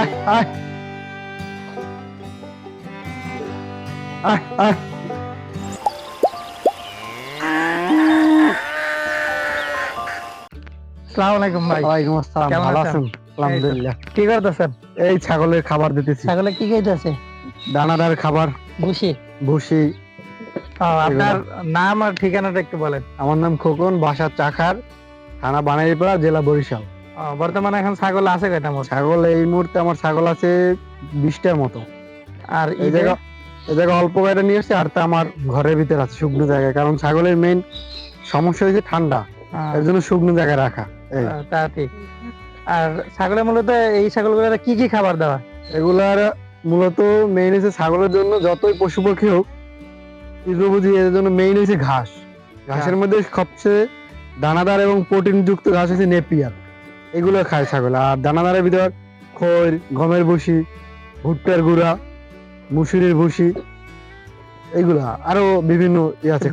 আয় আয়। আয় আয়। আলাইকুম ভাই। ওয়ালাইকুম আসসালাম ভালো আছেন? আলহামদুলিল্লাহ। কি করতেছেন? এই ছাগলের খাবার দিতেছি। ছাগলে কি খাইতেছে? দানাদার খাবার। ভুসি। ভুসি। আপনার নাম আর ঠিকানাটা একটু বলেন। আমার নাম খোকন বাসা চাখার থানা বানাইপাড়া জেলা বরিশাল। বর্তমানে এখন ছাগল আছে কয়টা মোট? ছাগল এই মুহূর্তে আমার ছাগল আছে বিশটার মতো। আর এই জায়গা এই জায়গা অল্প কয়টা নিয়ে এসেছি আর তা আমার ঘরের ভিতরে আছে শুকনো জায়গায়। কারণ ছাগলের মেইন সমস্যা হয়েছে ঠান্ডা। এর জন্য শুকনো জায়গায় রাখা। তা ঠিক। আর ছাগলের মূলত এই ছাগলগুলো কি কি খাবার দেওয়া এগুলার মূলত মেইন হচ্ছে ছাগলের জন্য যতই পশু পাখি হোক বুঝি এর জন্য মেইন হচ্ছে ঘাস। ঘাসের মধ্যে সবচেয়ে দানাদার এবং প্রোটিন যুক্ত ঘাস হচ্ছে নেপিয়ার। এগুলো খায় ছাগল। আর দানাদারের ভিতর খৈর গমের ভুসি ভুট্টার গুঁড়া মুসুরির ভুসি এগুলা। আরও বিভিন্ন ইয়ে আছে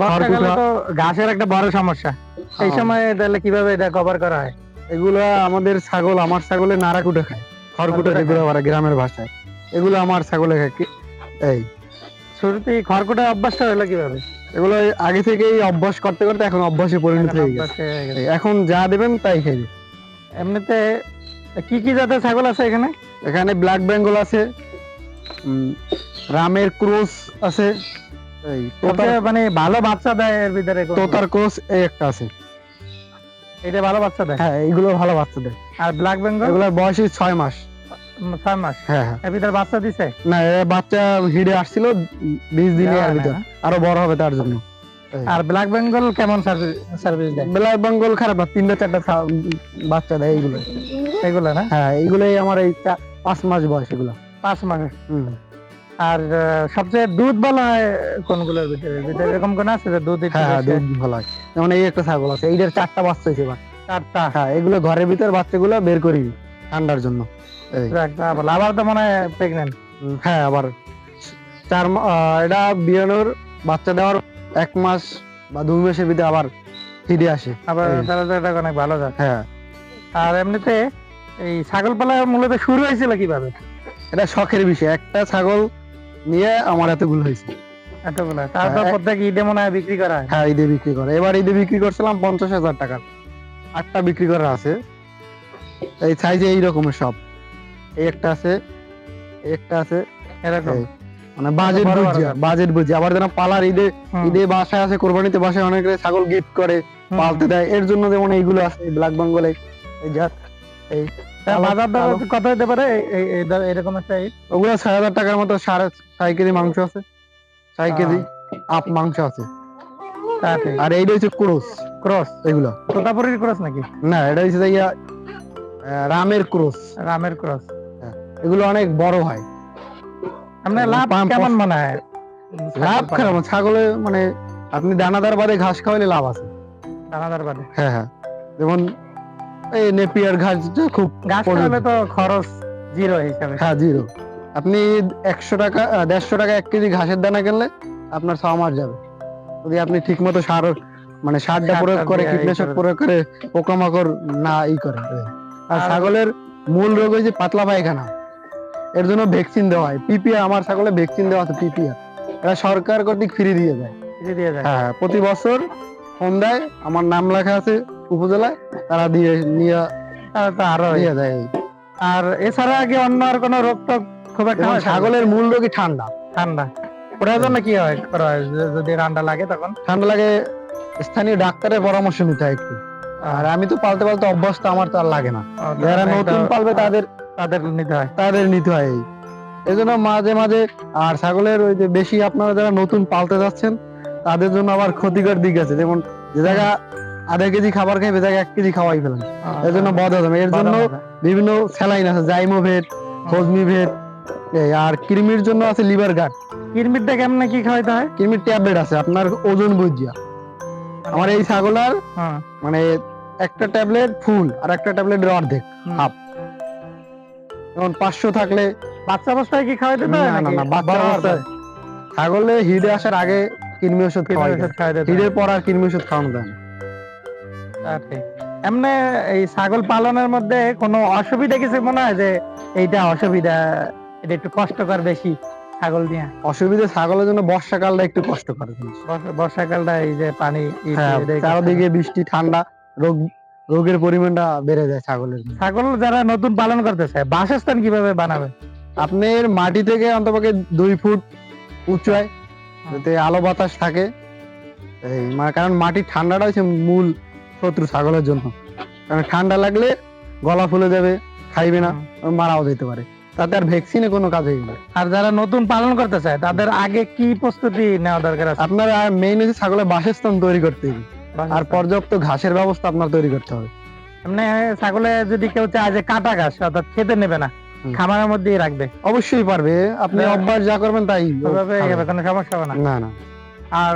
ঘাসের একটা বড় সমস্যা। এই হ্যাঁ। সময় তাহলে কীভাবে এটা কভার করা হয়? এগুলা আমাদের ছাগল আমার ছাগলে নাড়াকুটা খায়। খড়কুটা যেগুলো বলে গ্রামের ভাষায়। এগুলো আমার ছাগলে খায়। এই। শুরুতে খড়কুটা অভ্যাসটা হলো কীভাবে? এগুলো আগে থেকেই অভ্যাস করতে করতে এখন অভ্যাসে পরিণত হয়ে গেছে। হয়ে গেছে। এখন যা দেবেন তাই খাইবে। এমনিতে কি কি জাতের ছাগল আছে এখানে? এখানে ব্ল্যাক বেঙ্গল আছে রামের ক্রোস আছে এই তোতার মানে ভালো বাচ্চা দেয় এর ভিতরে তোতার ক্রোস এই একটা আছে। এটা ভালো বাচ্চা দেয়? হ্যাঁ এইগুলো ভালো বাচ্চা দেয়। আর ব্ল্যাক বেঙ্গল এগুলোর বয়স ছয় মাস। ছয় মাস? হ্যাঁ হ্যাঁ। এর ভিতরে বাচ্চা দিছে? না এ বাচ্চা হিডে আসছিল বিশ দিনে আর ভিতর? আরও বড় হবে তার জন্য। আর ব্ল্যাক বেঙ্গল কেমন সার্ভিস দেয়? ব্ল্যাক বেঙ্গল খারাপ না তিনটা চারটা বাচ্চা দেয় এইগুলো। এগুলো না? হ্যাঁ এইগুলোই আমার এই পাঁচ মাস বয়স এগুলো। পাঁচ মাস। আর সবচেয়ে দুধ ভালো হয় কোনগুলোর ভিতরে? ভিতরে এরকম কোন আছে যে দুধ হ্যাঁ দুধ ভালো হয়। যেমন এই একটা ছাগল আছে এইটার চারটা বাচ্চা হয়েছে এবার। চারটা? হ্যাঁ এগুলো ঘরের ভিতর বাচ্চাগুলো বের করি ঠান্ডার জন্য। আবার তো মনে হয় প্রেগনেন্ট হ্যাঁ আবার। চার এটা বিয়ানোর বাচ্চা দেওয়ার এক মাস বা দুই মাসের ভিতরে আবার ফিরে আসে। আবার তাহলে তো এটা অনেক ভালো যাক হ্যাঁ। আর এমনিতে এই ছাগল পালা মূলত শুরু হয়েছিল কীভাবে? এটা শখের বিষয়। একটা ছাগল নিয়ে আমার এতগুলো হয়েছে। এতগুলো। তারপর হ্যাঁ। প্রত্যেক ঈদে মনে হয় বিক্রি করা হ্যাঁ? ঈদে বিক্রি করে। এবার ঈদে বিক্রি করছিলাম পঞ্চাশ হাজার টাকার আটটা বিক্রি করা আছে। এই সাইজে এই রকমের সব। এই একটা আছে একটা আছে। এরকম? মানে বাজেট বুঝি বাজেট বুঝি আবার যেন পালার ঈদে ঈদে বাসায় আছে কোরবানিতে বাসায় অনেক ছাগল গিফট করে পালতে দেয়। এর জন্য যেমন এইগুলো আছে ব্ল্যাক বেঙ্গলে এই এই বাজার দর কত হতে পারে? এরকম একটা ওগুলো ছয় হাজার টাকার মতো সাড়ে ছয় কেজি মাংস আছে। ছয় কেজি আপ মাংস আছে। আর এইটা হচ্ছে ক্রোস। ক্রস? এগুলো। তোতাপুরির ক্রস নাকি? না এটা হচ্ছে রামের ক্রোস। রামের ক্রস। এগুলো অনেক বড় হয়। আপনার লাভ কেমন মনে হয়? লাভ খারাপ না, ছাগলে মানে আপনি দানাদার বাদে ঘাস খাওয়ালে লাভ আছে। দানাদার বাদে? হ্যাঁ হ্যাঁ। যেমন এই নেপিয়ার ঘাস খুব ঘাস খাওয়ালে তো খরচ জিরো হিসাবে। হ্যাঁ জিরো। আপনি একশো টাকা দেড়শো টাকা এক কেজি ঘাসের দানা কিনলে আপনার ছ মাস যাবে। যদি আপনি ঠিক মতো সার মানে সারটা প্রয়োগ করে কীটনাশক প্রয়োগ করে পোকামাকড় না ই করে। আর আর- ছাগলের মূল রোগ হয়েছে পাতলা পায়খানা। এর জন্য ভ্যাকসিন দেওয়া হয়। পিপিআর আমার ছাগলে ভ্যাকসিন দেওয়া আছে পিপিআর এটা সরকার কর্তৃক ফ্রি দিয়ে দেয়। ফ্রি দিয়ে যায় হ্যাঁ প্রতি বছর দেয় আমার নাম লেখা আছে উপজেলায় তারা দিয়ে নিয়ে তাহলে আরও দিয়ে দেয়। আর এছাড়া কি অন্য আর কোনো রোগ টোগ খুব একটা ছাগলের ছাগলের মূল রোগই ঠান্ডা। ঠান্ডা। ওটার জন্য কি হয়? করা হয় যদি ঠান্ডা লাগে তখন? ঠান্ডা লাগে স্থানীয় ডাক্তারের পরামর্শ নিতে হয় একটু। আর আমি তো পালতে পালতে অভ্যস্ত আমার তো আর লাগে না। যারা নতুন পালবে তাদের তাদের নিতে হয় তাদের নিতে হয় এই। জন্য মাঝে মাঝে আর ছাগলের ওই যে বেশি আপনারা যারা নতুন পালতে যাচ্ছেন তাদের জন্য আবার ক্ষতিকর দিক আছে। যেমন যে জায়গা আধা কেজি খাবার খাইবে তাকে এক কেজি খাওয়াই ফেলেন। এর জন্য বদ হজম এর জন্য বিভিন্ন স্যালাইন আছে জাইমোভেট ফজমিভেট আর কৃমির জন্য আছে লিভার গার্ড। কিরমিটটা কেমন কি খাওয়াইতে হয়? কৃমির ট্যাবলেট আছে আপনার ওজন বুঝিয়া। আমার এই ছাগলার হ্যাঁ। মানে একটা ট্যাবলেট ফুল আর একটা ট্যাবলেট অর্ধেক হাফ। পাঁচশো থাকলে বাচ্চা অবস্থায় কি খাওয়াইতে না না না বাচ্চা অবস্থায়। ছাগলে হিডে আসার আগে কৃমি ওষুধ খাওয়াইতে? হিডের পর আর কৃমি ওষুধ খাওয়ানো যায় না। এমনে এই ছাগল পালনের মধ্যে কোনো অসুবিধা কিছু মনে হয় যে এইটা অসুবিধা এটা একটু কষ্টকর বেশি ছাগল দিয়ে? অসুবিধা ছাগলের জন্য বর্ষাকালটা একটু কষ্ট করে জিনিস। বর্ষা- বর্ষাকালটা এই যে পানি হ্যাঁ চারদিকে বৃষ্টি ঠান্ডা রোগ রোগের পরিমাণটা বেড়ে যায় ছাগলের। ছাগল যারা নতুন পালন করতে চায় বাসস্থান কীভাবে বানাবে? আপনার মাটি থেকে অন্তপক্ষে দুই ফুট উঁচুয় যাতে আলো বাতাস থাকে। এই মানে কারণ মাটির ঠান্ডাটা হচ্ছে মূল শত্রু ছাগলের জন্য। কারণ ঠান্ডা লাগলে গলা ফুলে যাবে খাইবে না মারাও যেতে পারে। তাতে আর ভ্যাকসিনে কোনো কাজ হইবে না। আর যারা নতুন পালন করতে চায় তাদের আগে কি প্রস্তুতি নেওয়া দরকার আছে? আপনার মেইন হচ্ছে ছাগলের বাসস্থান তৈরি করতে হবে। আর পর্যাপ্ত ঘাসের ব্যবস্থা আপনার তৈরি করতে হবে। এমনি ছাগলে যদি কেউ চায় যে কাটা ঘাস অর্থাৎ খেতে নেবে না খামারের মধ্যেই রাখবে। অবশ্যই পারবে। আপনি হ্যাঁ। অভ্যাস যা করবেন তাই হবে, কোনো সমস্যা হবে না। না না। আর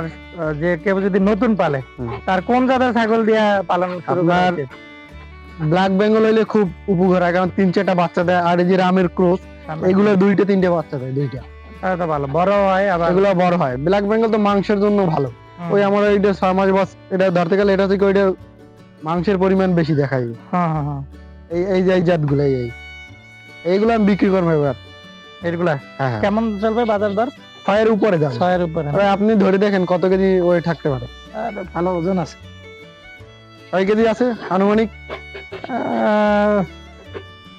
যে কেউ যদি নতুন পালে তার কোন জাতের ছাগল দিয়ে পালন শুরু করা ব্ল্যাক বেঙ্গল হইলে খুব উপকার হয় কারণ তিন চারটা বাচ্চা দেয় আর এই যে রামের ক্রোস এগুলো দুইটা তিনটে বাচ্চা দেয় দুইটা। ভালো। বড় হয় আবার এগুলো বড় হয়। ব্ল্যাক বেঙ্গল তো মাংসের জন্য ভালো। ওই আমার এইটা ছয় মাস বাস এটা ধরতে গেলে এটা থেকে ওইটা মাংসের পরিমাণ বেশি দেখায় হ্যাঁ হ্যাঁ হ্যাঁ। এই এই যে এই জাতগুলো এই। এই এইগুলো আমি বিক্রি করব এবার। এগুলা কেমন চলবে বাজার দর? ছয়ের উপরে যাবে। ছয়ের উপরে। আপনি ধরে দেখেন কত কেজি ওয়েট থাকতে পারে। ভালো ওজন আছে। ছয় কেজি আছে আনুমানিক?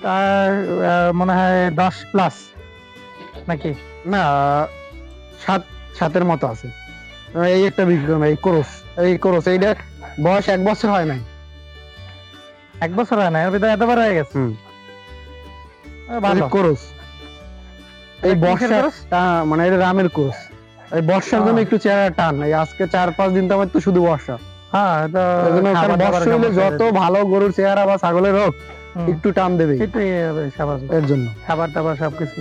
তার মনে হয় দশ প্লাস নাকি? না সাত সাতের মতো আছে। এই একটা বিক্রি করব এই কোরস এই কোরস এইটা বয়স এক বছর হয় নাই। এক বছর হয় না এর ভিতরে এতবার হয়ে গেছে। ভালো। কোরস এই বর্ষা মানে এটা রামের কোর্স। এই বর্ষার জন্য একটু চেহারা টান এই আজকে চার পাঁচ দিন তো আমার তো শুধু বর্ষা। হ্যাঁ যত ভালো গরুর চেহারা বা ছাগলের হোক একটু টান দেবে এর জন্য। খাবার টাবার সবকিছু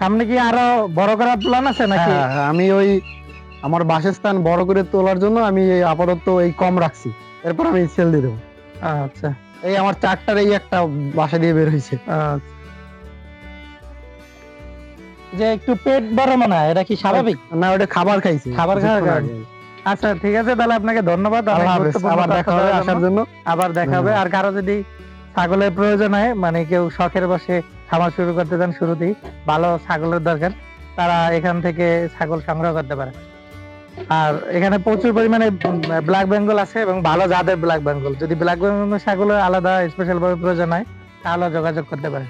সামনে কি আরও বড় করার প্ল্যান আছে নাকি? হ্যাঁ, হ্যাঁ, আমি ওই আমার বাসস্থান বড় করে তোলার জন্য আমি এই আপাতত এই কম রাখছি। এরপর আমি সেল দিয়ে দেবো। আচ্ছা। এই আমার চারটার এই একটা বাসা দিয়ে বের হয়েছে। আচ্ছা। যে একটু পেট বড় মনে হয় এটা কি স্বাভাবিক? না ওটা খাবার খাইছি। খাবার খাওয়ার কারণে? আচ্ছা ঠিক আছে তাহলে আপনাকে ধন্যবাদ। আবার দেখা হবে আসার জন্য। জন্য। আবার দেখা হবে। আর কারও যদি ছাগলের প্রয়োজন হয় মানে কেউ শখের বসে খামার শুরু করতে চান শুরুতেই ভালো ছাগলের দরকার তারা এখান থেকে ছাগল সংগ্রহ করতে পারে। আর এখানে প্রচুর পরিমাণে ব্ল্যাক বেঙ্গল আছে এবং ভালো জাতের ব্ল্যাক বেঙ্গল যদি ব্ল্যাক বেঙ্গল ছাগলের আলাদা স্পেশাল ভাবে প্রয়োজন হয়, তাহলে যোগাযোগ করতে পারে